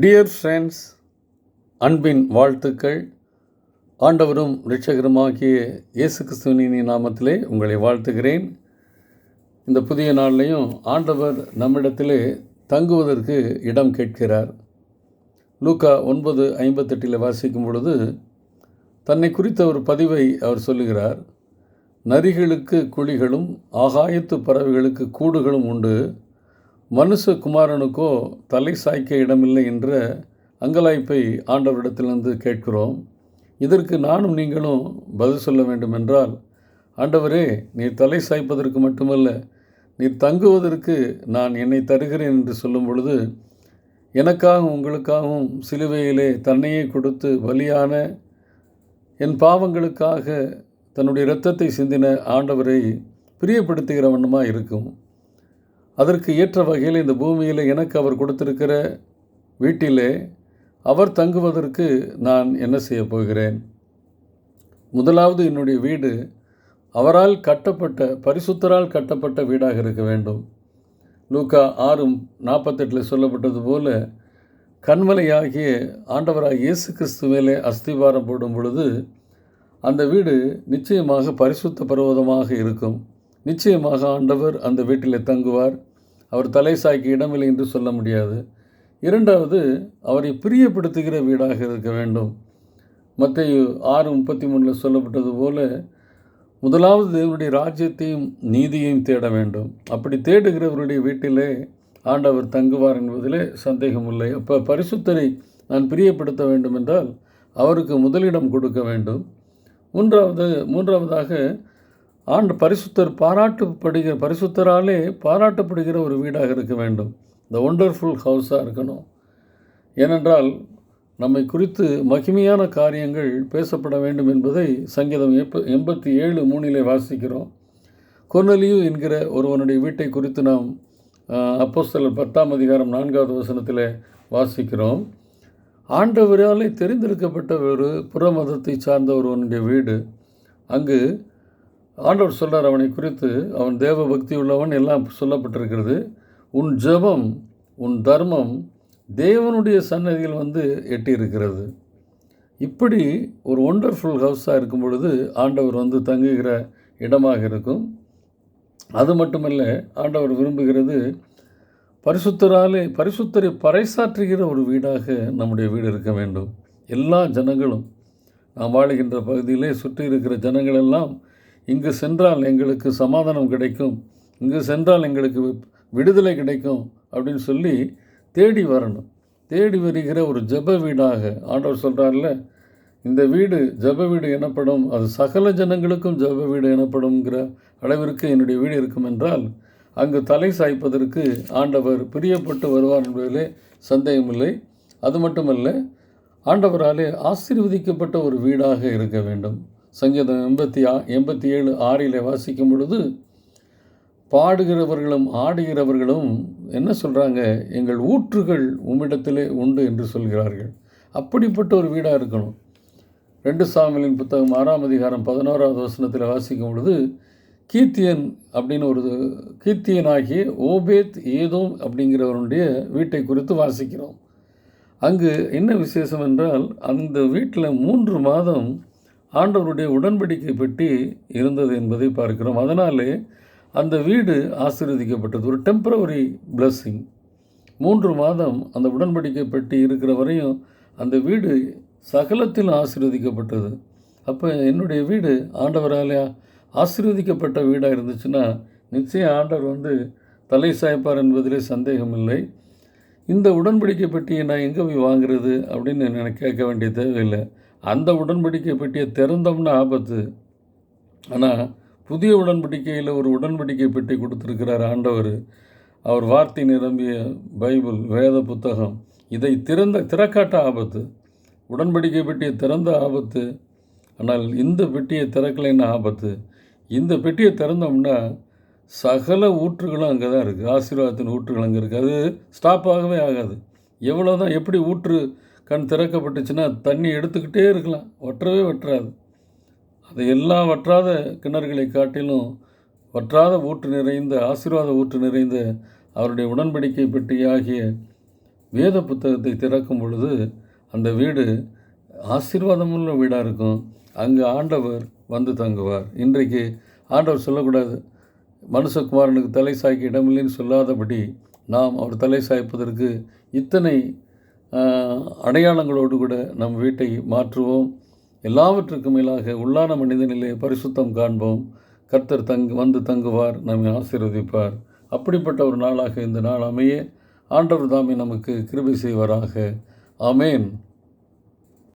Dear friends அன்பின் வாழ்த்துக்கள். ஆண்டவரும் ரிட்சகருமாகிய இயேசு கிறிஸ்துவின் நாமத்திலே உங்களை வாழ்த்துகிறேன். இந்த புதிய நாள்லையும் ஆண்டவர் நம்மிடத்திலே தங்குவதற்கு இடம் கேட்கிறார். லூக்கா ஒன்பது ஐம்பத்தெட்டில் வாசிக்கும் பொழுது தன்னை குறித்த ஒரு பதிவை அவர் சொல்லுகிறார். நரிகளுக்கு குழிகளும் ஆகாயத்து பறவைகளுக்கு கூடுகளும் உண்டு. மனுஷகுமாரனுக்கோ தலை சாய்க்க இடமில்லை என்ற அங்கலாய்ப்பை ஆண்டவரிடத்திலிருந்து கேட்கிறோம். இதற்கு நானும் நீங்களும் பதில் சொல்ல வேண்டும் என்றால் ஆண்டவரே நீர் தலை சாய்ப்பதற்கு மட்டுமல்ல நீர் தங்குவதற்கு நான் என்னை தருகிறேன் என்று சொல்லும் பொழுது எனக்காகவும் உங்களுக்காகவும் சிலுவையிலே தன்னையே கொடுத்து பலியான என் பாவங்களுக்காக தன்னுடைய இரத்தத்தை சிந்தின ஆண்டவரை பிரியப்படுத்துகிற வண்ணமாக இருக்கும். அதற்கு ஏற்ற வகையில் இந்த பூமியில் எனக்கு அவர் கொடுத்திருக்கிற வீட்டிலே அவர் தங்குவதற்கு நான் என்ன செய்ய போகிறேன்? முதலாவது என்னுடைய வீடு அவரால் கட்டப்பட்ட பரிசுத்தரால் கட்டப்பட்ட வீடாக இருக்க வேண்டும். லூக்கா ஆறு நாற்பத்தெட்டில் சொல்லப்பட்டது போல கண்மலையாகிய ஆண்டவராக இயேசு கிறிஸ்து மேலே அஸ்திவாரம் போடும் பொழுது அந்த வீடு நிச்சயமாக பரிசுத்த பருவதமாக இருக்கும். நிச்சயமாக ஆண்டவர் அந்த வீட்டில் தங்குவார். அவர் தலை சாய்க்கு இடமில்லை என்று சொல்ல முடியாது. இரண்டாவது அவரை பிரியப்படுத்துகிற வீடாக இருக்க வேண்டும். மற்ற ஆறு முப்பத்தி மூணில் சொல்லப்பட்டது போல முதலாவது தேவனுடைய ராஜ்யத்தையும் நீதியையும் தேட வேண்டும். அப்படி தேடுகிறவருடைய வீட்டிலே ஆண்டவர் தங்குவார் என்பதிலே சந்தேகமில்லை அப்போ பரிசுத்தரை நான் பிரியப்படுத்த வேண்டும் என்றால் அவருக்கு முதலிடம் கொடுக்க வேண்டும். மூன்றாவது மூன்றாவதாக ஆண்டு பரிசுத்தர் பாராட்டுப்படுகிற பரிசுத்தராலே பாராட்டப்படுகிற ஒரு வீடாக இருக்க வேண்டும். இந்த ஒண்டர்ஃபுல் ஹவுஸாக இருக்கணும். ஏனென்றால் நம்மை குறித்து மகிமையான காரியங்கள் பேசப்பட வேண்டும் என்பதை சங்கீதம் எப்ப எண்பத்தி ஏழு மூணிலே வாசிக்கிறோம். கொர்னலியு என்கிற ஒருவனுடைய வீட்டை குறித்து நாம் அப்போஸ்தலர் பத்தாம் அதிகாரம் நான்காவது வசனத்தில் வாசிக்கிறோம். ஆண்டவராலே தெரிந்தெடுக்கப்பட்ட ஒரு புற மதத்தை சார்ந்த ஒருவனுடைய வீடு. அங்கு ஆண்டவர் சொல்கிறார் அவனை குறித்து அவன் தேவ பக்தி உள்ளவன் எல்லாம் சொல்லப்பட்டிருக்கிறது. உன் ஜெபம் உன் தர்மம் தேவனுடைய சன்னதியில் வந்து எட்டியிருக்கிறது. இப்படி ஒரு ஒண்டர்ஃபுல் ஹவுஸாக இருக்கும் பொழுது ஆண்டவர் வந்து தங்குகிற இடமாக இருக்கும். அது மட்டுமல்ல ஆண்டவர் விரும்புகிறது பரிசுத்தராலே பரிசுத்தரை பறைசாற்றுகிற ஒரு வீடாக நம்முடைய வீடு இருக்க வேண்டும். எல்லா ஜனங்களும் நாம் வாழுகின்ற பகுதியிலே சுற்றி இருக்கிற ஜனங்களெல்லாம் இங்கு சென்றால் எங்களுக்கு சமாதானம் கிடைக்கும். இங்கு சென்றால் எங்களுக்கு விடுதலை கிடைக்கும் அப்படின்னு சொல்லி தேடி வரணும். தேடி வருகிற ஒரு ஜப வீடாக ஆண்டவர் சொல்கிறார்ல இந்த வீடு ஜப வீடு எனப்படும் அது சகல ஜனங்களுக்கும் ஜப வீடு எனப்படும்ங்கிற அளவிற்கு என்னுடைய வீடு இருக்கும் என்றால் அங்கு தலை சாய்ப்பதற்கு ஆண்டவர் பிரியப்பட்டு வருவார் என்பதிலே சந்தேகமில்லை அது மட்டுமல்ல ஆண்டவராலே ஆசீர்வதிக்கப்பட்ட ஒரு வீடாக இருக்க வேண்டும். சங்கீதம் எண்பத்தி ஆ எண்பத்தி ஏழு ஆறில் வாசிக்கும் பொழுது பாடுகிறவர்களும் ஆடுகிறவர்களும் என்ன சொல்கிறாங்க எங்கள் ஊற்றுகள் உம்மிடத்திலே உண்டு என்று சொல்கிறார்கள். அப்படிப்பட்ட ஒரு வீடாக இருக்கணும். ரெண்டு சாமிலின் புத்தகம் ஆறாம் அதிகாரம் பதினோராவது வசனத்தில் வாசிக்கும் பொழுது கீர்த்தியன் அப்படின்னு ஒரு கீர்த்தியன் ஆகிய ஓபேத் ஏதோம் அப்படிங்கிறவருடைய வீட்டை குறித்து வாசிக்கிறோம். அங்கு என்ன விசேஷம் என்றால் அந்த வீட்டில் மூன்று மாதம் ஆண்டவருடைய உடன்படிக்கை பெட்டி இருந்தது என்பதை பார்க்கிறோம். அதனாலே அந்த வீடு ஆசீர்வதிக்கப்பட்டது. ஒரு டெம்பரவரி பிளஸ்ஸிங் மூன்று மாதம் அந்த உடன்படிக்கை பெட்டி இருக்கிற வரையும் அந்த வீடு சகலத்திலும் ஆசீர்வதிக்கப்பட்டது. அப்போ என்னுடைய வீடு ஆண்டவரால் ஆசீர்வதிக்கப்பட்ட வீடாக இருந்துச்சுன்னா நிச்சயம் ஆண்டவர் வந்து தலை சாய்ப்பார் என்பதிலே சந்தேகம் இல்லை. இந்த உடன்படிக்கை பெட்டியை நான் எங்கே போய் வாங்குறது அப்படின்னு எனக்கு கேட்க வேண்டிய தேவையில்லை. அந்த உடன்படிக்கை பெட்டியை திறந்தோம்னா ஆபத்து. ஆனால் புதிய உடன்படிக்கையில் ஒரு உடன்படிக்கை பெட்டி கொடுத்துருக்கிறார் ஆண்டவர். அவர் வார்த்தை நிரம்பிய பைபிள் வேத புத்தகம் இதை திறந்த திறக்காட்ட ஆபத்து. உடன்படிக்கை பெட்டியை திறந்த ஆபத்து. ஆனால் இந்த பெட்டியை திறக்கலைன்னு ஆபத்து. இந்த பெட்டியை திறந்தோம்னா சகல ஊற்றுகளும் அங்கே தான் இருக்குது ஆசீர்வாதத்தின் ஊற்றுகள் அங்கே இருக்குது அது ஸ்டாப் ஆகவே ஆகாது. எவ்வளோ தான் எப்படி ஊற்று கண் திறக்கப்பட்டுச்சுன்னா தண்ணி எடுத்துக்கிட்டே இருக்கலாம். வற்றவே வற்றாது. அது எல்லா வற்றாத கிணறுகளை காட்டிலும் வற்றாத ஊற்று நிறைந்த ஆசீர்வாத ஊற்று நிறைந்த அவருடைய உடன்படிக்கை பெட்டி ஆகிய வேத புத்தகத்தை திறக்கும் பொழுது அந்த வீடு ஆசீர்வாதமுள்ள வீடாக இருக்கும். அங்கே ஆண்டவர் வந்து தங்குவார். இன்றைக்கு ஆண்டவர் சொல்லக்கூடாது. மனுஷகுமாரனுக்கு தலை சாய்க்க இடமில்லைன்னு சொல்லாதபடி நாம் அவர் தலை சாய்ப்பதற்கு இத்தனை அடையாளங்களோடு கூட நம் வீட்டை மாற்றுவோம். எல்லாவற்றுக்கும் மேலாக உள்ளான மனிதனிலே பரிசுத்தம் காண்போம். கர்த்தர் தங்கு வந்து தங்குவார் நம்மை ஆசீர்வதிப்பார். அப்படிப்பட்ட ஒரு நாளாக இந்த நாள் அமைய ஆண்டவர் தாமே நமக்கு கிருபை செய்வாராக. அமேன்